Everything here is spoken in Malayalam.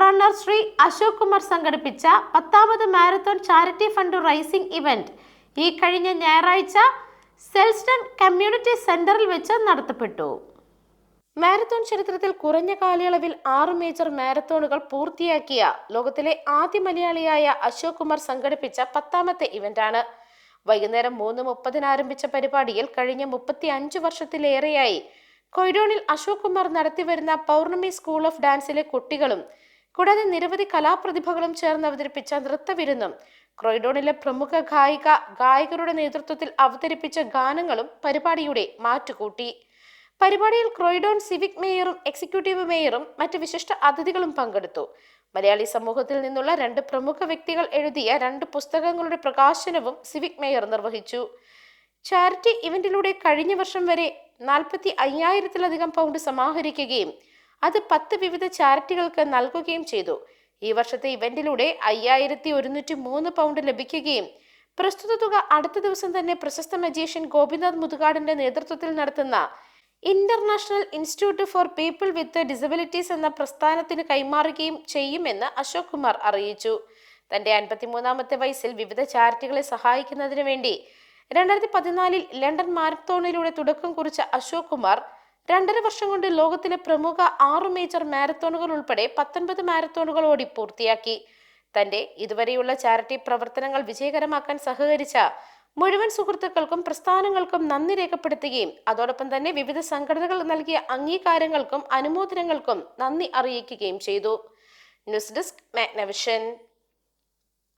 റണ്ണർ ശ്രീ അശോക് കുമാർ സംഘടിപ്പിച്ച പത്താമത് marathon charity fund raising event ഈ കഴിഞ്ഞ ഞായറാഴ്ച സെൽസ്റ്റൺ കമ്മ്യൂണിറ്റി സെന്ററിൽ വെച്ച് നടത്തപ്പെട്ടു. മാരത്തോൺ ചരിത്രത്തിൽ കുറഞ്ഞ കാലയളവിൽ ആറ് മേജർ മാരത്തോണുകൾ പൂർത്തിയാക്കിയ ലോകത്തിലെ ആദ്യ മലയാളിയായ അശോക് കുമാർ സംഘടിപ്പിച്ച പത്താമത്തെ ഇവന്റാണ്. വൈകുന്നേരം മൂന്ന് മുപ്പതിന് ആരംഭിച്ച പരിപാടിയിൽ കഴിഞ്ഞ മുപ്പത്തി അഞ്ച് വർഷത്തിലേറെയായി കൊയ്ഡോണിൽ അശോക് കുമാർ നടത്തിവരുന്ന പൗർണമി സ്കൂൾ ഓഫ് ഡാൻസിലെ കുട്ടികളും കൂടാതെ നിരവധി കലാപ്രതിഭകളും ചേർന്ന് അവതരിപ്പിച്ച നൃത്തവിരുന്നും ക്രൊയ്ഡോണിലെ പ്രമുഖ ഗായിക ഗായകരുടെ നേതൃത്വത്തിൽ അവതരിപ്പിച്ച ഗാനങ്ങളും പരിപാടിയുടെ മാറ്റുകൂട്ടി. പരിപാടിയിൽ ക്രോയിഡോൺ സിവിക് മേയറും എക്സിക്യൂട്ടീവ് മേയറും മറ്റ് വിശിഷ്ട അതിഥികളും പങ്കെടുത്തു. മലയാളി സമൂഹത്തിൽ നിന്നുള്ള രണ്ട് പ്രമുഖ വ്യക്തികൾ എഴുതിയ രണ്ട് പുസ്തകങ്ങളുടെ പ്രകാശനവും സിവിക് മേയർ നിർവഹിച്ചു. ചാരിറ്റി ഇവന്റിലൂടെ കഴിഞ്ഞ വർഷം വരെ നാൽപ്പത്തി അയ്യായിരത്തിലധികം പൗണ്ട് സമാഹരിക്കുകയും അത് പത്ത് വിവിധ ചാരിറ്റികൾക്ക് നൽകുകയും ചെയ്തു. ഈ വർഷത്തെ ഇവന്റിലൂടെ അയ്യായിരത്തി ഒരുന്നൂറ്റി മൂന്ന് പൗണ്ട് ലഭിക്കുകയും പ്രസ്തുത തുക അടുത്ത ദിവസം തന്നെ പ്രശസ്ത മജീഷ്യൻ ഗോപിനാഥ് മുതുകാടിന്റെ നേതൃത്വത്തിൽ നടത്തുന്ന international institute for people with disabilities എന്ന പ്രസ്ഥാനത്തിന് കൈമാറുകയും ചെയ്യുമെന്ന് അശോക് കുമാർ അറിയിച്ചു. തന്റെ അൻപത്തിമൂന്നാമത്തെ വയസ്സിൽ വിവിധ ചാരിറ്റികളെ സഹായിക്കുന്നതിന് വേണ്ടി രണ്ടായിരത്തി പതിനാലിൽ ലണ്ടൻ മാരത്തോണിലൂടെ തുടക്കം കുറിച്ച അശോക് കുമാർ രണ്ടര വർഷം കൊണ്ട് ലോകത്തിലെ പ്രമുഖ ആറു മേജർ മാരത്തോണുകൾ ഉൾപ്പെടെ പത്തൊൻപത് മാരത്തോണുകൾ ഓടി പൂർത്തിയാക്കി. തന്റെ ഇതുവരെയുള്ള ചാരിറ്റി പ്രവർത്തനങ്ങൾ വിജയകരമാക്കാൻ സഹകരിച്ച മുഴുവൻ സുഹൃത്തുക്കൾക്കും പ്രസ്ഥാനങ്ങൾക്കും നന്ദി രേഖപ്പെടുത്തുകയും അതോടൊപ്പം തന്നെ വിവിധ സംഘടനകൾ നൽകിയ അംഗീകാരങ്ങൾക്കും അനുമോദനങ്ങൾക്കും നന്ദി അറിയിക്കുകയും ചെയ്തു. News desk Magnavision.